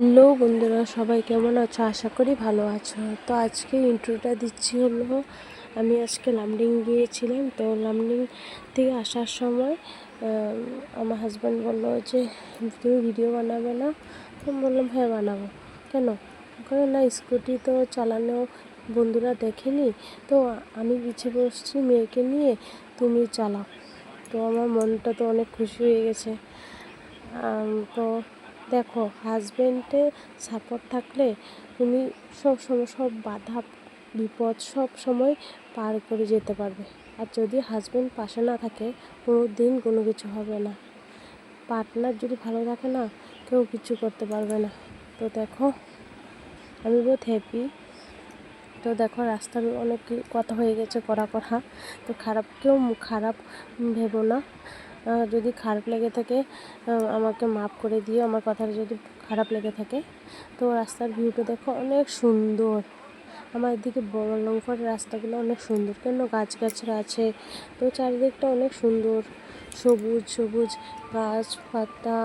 Hello বন্ধুরা, সবাই কেমন আছো? আশা করি ভালো আছো। তো আজকে ইন্ট্রোটা দিচ্ছি হলো, আমি আজকে লামডিং গিয়েছিলাম। তো লামডিং থেকে আসার সময় আমার হাজব্যান্ড বলল যে, তুমি ভিডিও বানাবে না? তো বললাম হ্যাঁ বানাবো। কেন? কারণ না স্কুটি তো চালানো বন্ধুরা দেখেনি। তো আমি পিছিয়ে বসছি মেয়েকে নিয়ে, তুমি চালাও। তো আমার মনটা তো অনেক খুশি হয়ে গেছে। তো দেখো হাজবেন্ডের সাপোর্ট থাকলে তুমি সব সময় সব বাধা, বিপদ সব সময় পার করে যেতে পারবে। আর যদি হাজবেন্ড পাশে না থাকে, কোনো দিন কোনো কিছু হবে না। পার্টনার যদি ভালো থাকে না, কেউ কিছু করতে পারবে না। তো দেখো, আমি বহুত হ্যাপি তো দেখো, রাস্তার অনেক কথা হয়ে গেছে করা কথা তো খারাপ, কেউ খারাপ ভেবো না। যদি খারাপ লেগে থাকে আমাকে মাফ করে দিও, আমার কথাটা যদি খারাপ লেগে থাকে। তো রাস্তার ভিউটা দেখো অনেক সুন্দর। আমার এদিকে বড়লঙ্কার রাস্তাগুলো অনেক সুন্দর, কেন গাছগাছরা আছে, তো চারিদিকটা অনেক সুন্দর। সবুজ সবুজ গাছ পাতা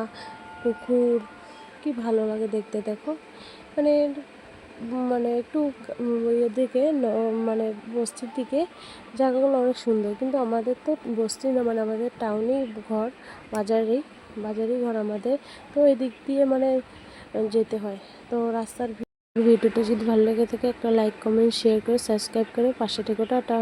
পুকুর, কি ভালো লাগে দেখতে, দেখো। মানে মানে একটু ইয়ের দিকে মানে বস্তির দিকে, জায়গাগুলো অনেক সুন্দর। কিন্তু আমাদের তো বস্তি না মানে আমাদের টাউনেই ঘর, বাজারেই বাজারেই ঘর আমাদের। তো এদিক দিয়ে মানে যেতে হয়। তো রাস্তার ভিডিওটা যদি ভালো লেগে থাকে, একটা লাইক কমেন্ট শেয়ার করে সাবস্ক্রাইব করে পাশে থেকে, টাটা।